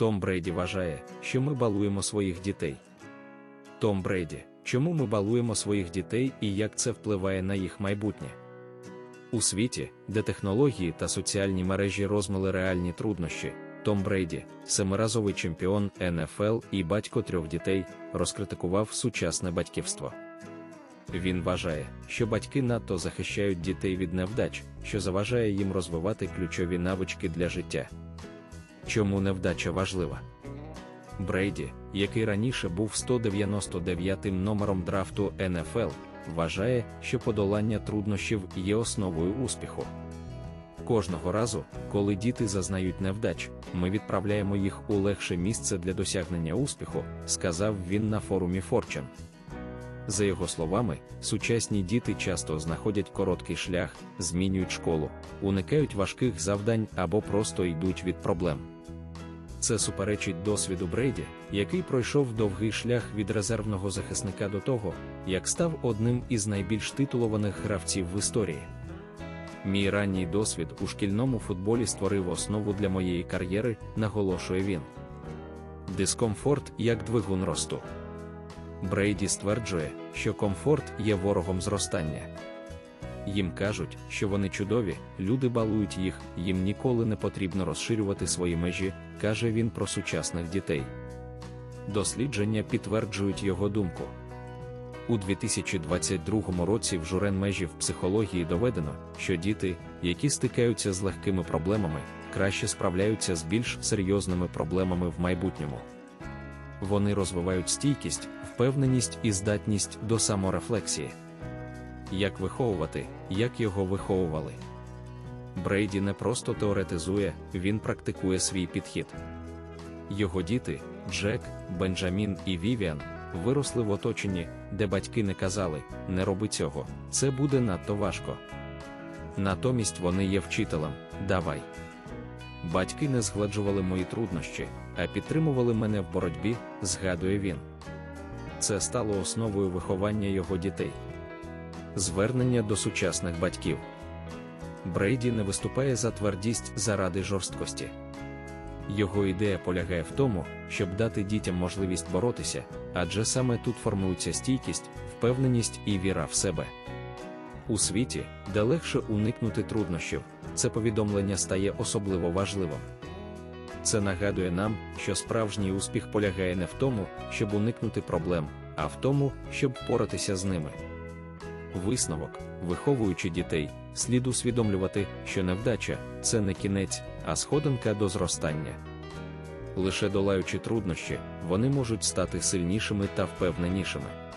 Том Брейді вважає, що ми балуємо своїх дітей. Том Брейді, чому ми балуємо своїх дітей і як це впливає на їх майбутнє? У світі, де технології та соціальні мережі розмили реальні труднощі, Том Брейді, семиразовий чемпіон НФЛ і батько трьох дітей, розкритикував сучасне батьківство. Він вважає, що батьки надто захищають дітей від невдач, що заважає їм розвивати ключові навички для життя. Чому невдача важлива? Брейді, який раніше був 199-м номером драфту НФЛ, вважає, що подолання труднощів є основою успіху. Кожного разу, коли діти зазнають невдач, ми відправляємо їх у легше місце для досягнення успіху, сказав він на форумі Fortune. За його словами, сучасні діти часто знаходять короткий шлях, змінюють школу, уникають важких завдань або просто йдуть від проблем. Це суперечить досвіду Брейді, який пройшов довгий шлях від резервного захисника до того, як став одним із найбільш титулованих гравців в історії. Мій ранній досвід у шкільному футболі створив основу для моєї кар'єри, наголошує він. Дискомфорт як двигун росту. Брейді стверджує, що комфорт є ворогом зростання. Їм кажуть, що вони чудові, люди балують їх, їм ніколи не потрібно розширювати свої межі, каже він про сучасних дітей. Дослідження підтверджують його думку. У 2022 році в журен межі в психології доведено, що діти, які стикаються з легкими проблемами, краще справляються з більш серйозними проблемами в майбутньому. Вони розвивають стійкість, впевненість і здатність до саморефлексії. Як виховувати, як його виховували. Брейді не просто теоретизує, він практикує свій підхід. Його діти, Джек, Бенджамін і Вівіан, виросли в оточенні, де батьки не казали, не роби цього, це буде надто важко. Натомість вони є вчителем, давай. Батьки не згладжували мої труднощі, а підтримували мене в боротьбі, згадує він. Це стало основою виховання його дітей. Звернення до сучасних батьків. Брейді не виступає за твердість заради жорсткості. Його ідея полягає в тому, щоб дати дітям можливість боротися, адже саме тут формується стійкість, впевненість і віра в себе. У світі, де легше уникнути труднощів, це повідомлення стає особливо важливим. Це нагадує нам, що справжній успіх полягає не в тому, щоб уникнути проблем, а в тому, щоб впоратися з ними. Висновок, виховуючи дітей, слід усвідомлювати, що невдача це не кінець, а сходинка до зростання. Лише долаючи труднощі, вони можуть стати сильнішими та впевненішими.